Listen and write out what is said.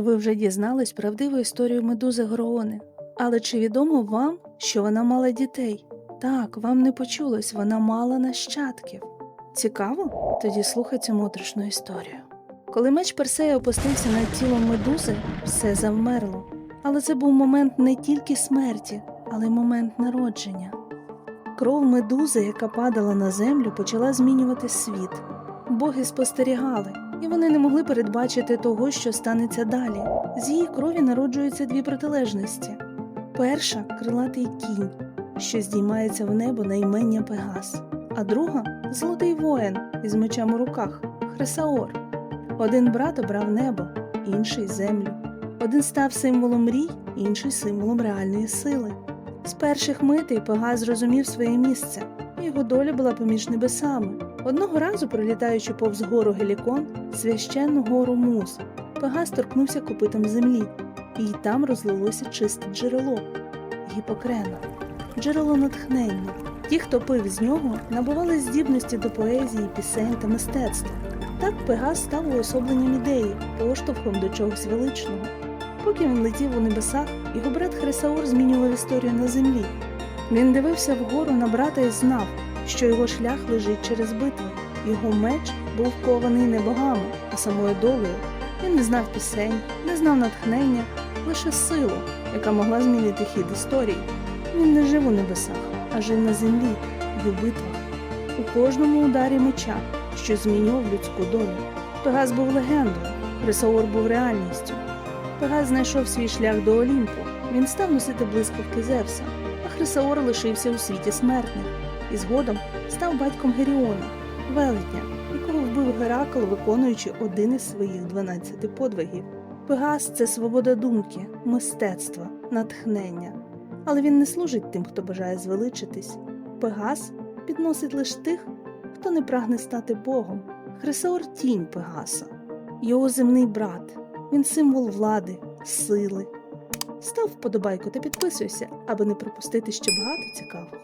Ви вже дізнались правдиву історію медузи Гроони. Але чи відомо вам, що вона мала дітей? Так, вам не почулось, вона мала нащадків. Цікаво? Тоді слухай цю моторошну історію. Коли меч Персея опустився над тілом медузи, все завмерло. Але це був момент не тільки смерті, але й момент народження. Кров медузи, яка падала на землю, почала змінювати світ. Боги спостерігали, і вони не могли передбачити того, що станеться далі. З її крові народжуються дві протилежності. Перша крилатий кінь, що здіймається в небо на імення Пегас, а друга золотий воїн із мечем у руках Хресаор. Один брат обрав небо, інший землю. Один став символом мрій, інший символом реальної сили. З перших митей Пегас зрозумів своє місце. Його доля була поміж небесами. Одного разу, пролітаючи повз гору Гелікон, священну гору Муз, Пегас торкнувся копитом землі, і там розлилося чисте джерело гіпокрена, джерело натхнення. Ті, хто пив з нього, набували здібності до поезії, пісень та мистецтва. Так Пегас став уособленням ідеї, поштовхом до чогось величного. Поки він летів у небесах, його брат Хресаор змінював історію на землі. Він дивився вгору на брата і знав, що його шлях лежить через битви. Його меч був кований не богами, а самою долею. Він не знав пісень, не знав натхнення, лише силу, яка могла змінити хід історії. Він не жив у небесах, а жив на землі у битвах. У кожному ударі меча, що змінював людську долю. Пегас був легендою, Хрисаор був реальністю. Пегас знайшов свій шлях до Олімпу. Він став носити блискавки Зевса, Хрисаор лишився у світі смертних і згодом став батьком Геріона, велетня, якого вбив Геракл, виконуючи один із своїх дванадцяти подвигів. Пегас це свобода думки, мистецтва, натхнення. Але він не служить тим, хто бажає звеличитись. Пегас підносить лише тих, хто не прагне стати Богом. Хрисаор тінь Пегаса, його земний брат. Він символ влади, сили. Став вподобайку та підписуйся, аби не пропустити ще багато цікавого.